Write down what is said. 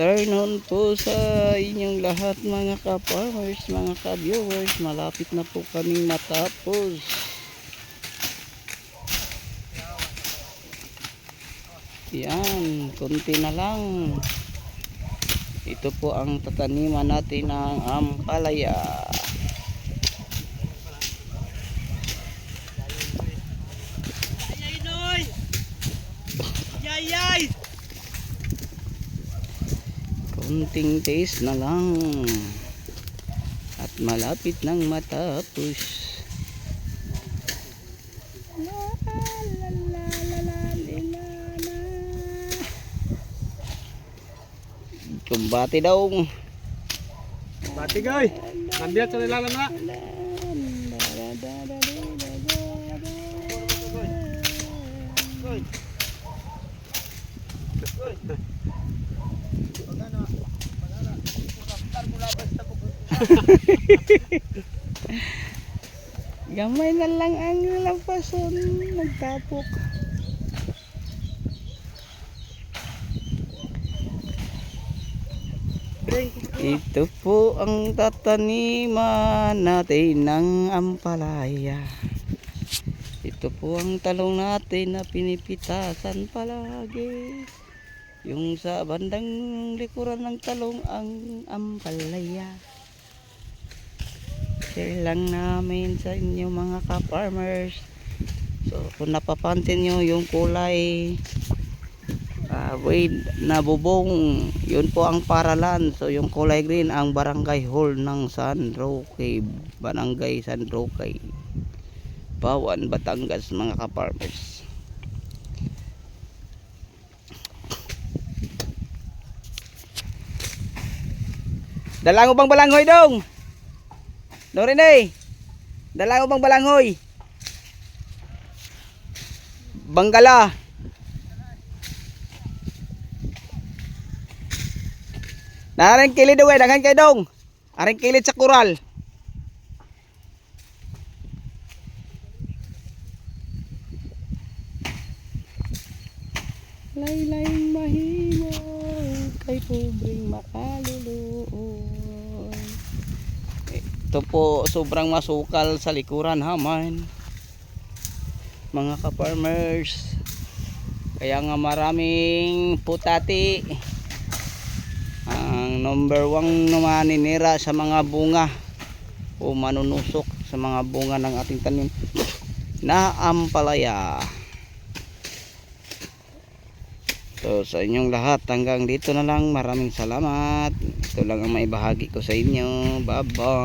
afternoon po sa inyong lahat mga ka-farmers, mga ka-viewers. Malapit na po kaming matapos. Yan, konti na lang. Ito po ang tataniman natin ng ampalaya. Konting taste na lang. At malapit nang matapos. Kumbati daw. Bati, guy! Nandiyan sa nilalam na. Gamay na lang ang lampason. Nagtapok. Ito po ang tataniman natin ng ampalaya. Ito po ang talong natin na pinipitasan palagi. Yung sa bandang likuran ng talong ang ampalaya. Share lang namin sa inyo mga ka-farmers. So kung napapansin nyo yung kulay uh, wade na bubong, yun po ang paralan. So yung kulay green ang barangay hall ng San Roque, barangay San Roque. Bawan, Batangas mga ka-farmers. Dala mo bang balanghoy dong? Dorin eh. Dala mo bang balanghoy? Banggala. Naring kilid daw eh, daghan kay dong. Aring kilid sa kural. Laylayng mahimo kay pobreng makaluluoy. Ito po sobrang masukal sa likuran ha man. Mga ka-farmers. Kaya nga maraming putati. Ang number one naman sa mga bunga o manunusok sa mga bunga ng ating tanim na ampalaya. So sa inyong lahat hanggang dito na lang maraming salamat. Ito lang ang maibahagi ko sa inyo. Bye bye.